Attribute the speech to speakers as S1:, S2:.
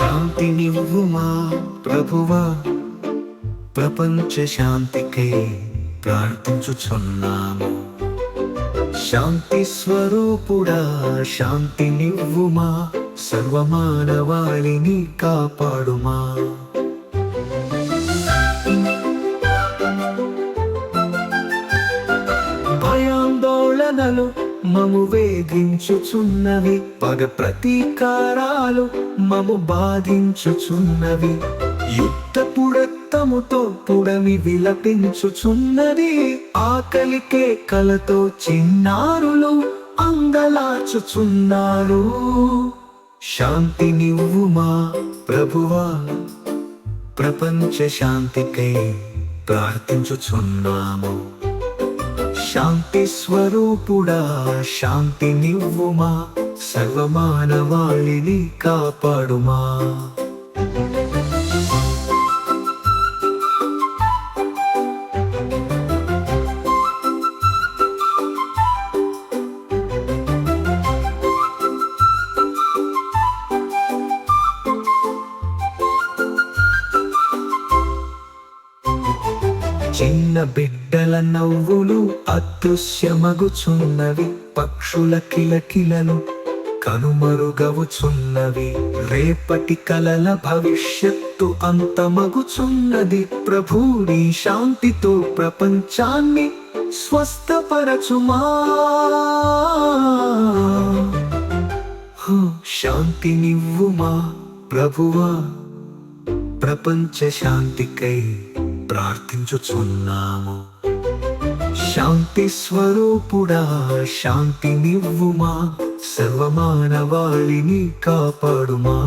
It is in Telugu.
S1: శాంతినివ్వుమా ప్రభువా? ప్రపంచ శాంతికై ప్రార్థించుచున్నాము. శాంతి స్వరూపుడా శాంతి నివ్వుమా సర్వమానవాళిని కాపాడుమా? భయాందోళనలు మము వేధించుచున్నవి. పగ ప్రతీకారాలు మము బాధించుచున్నవి. యుద్ధ పుడత్తముతో పుడమి విలపించుచున్నది. ఆకలికే కలతో చిన్నారులు అంగలాచుచున్నారు. శాంతి నివ్వుమా ప్రభువా. ప్రపంచ శాంతికై ప్రార్థించుచున్నాము. శాంతి స్వరూపుడా శాంతి నివ్వుమా సర్వమానవాళిని కాపాడుమా. చిన్న బిడ్డల నవ్వులు అదృశ్యమగుచున్నవి. పక్షుల కిలకిలలు కనుమరుగవుచున్నవి. రేపటి కలల భవిష్యత్తు అంతమగుచున్నది. ప్రభుని శాంతితో ప్రపంచాన్ని స్వస్థపరచుమా. శాంతినివ్వుమా ప్రభువా? ప్రపంచ శాంతికై ప్రార్థించుచున్నాము. శాంతి స్వరూపుడా శాంతి నివ్వుమా సర్వమానవాళిని కాపాడుమా.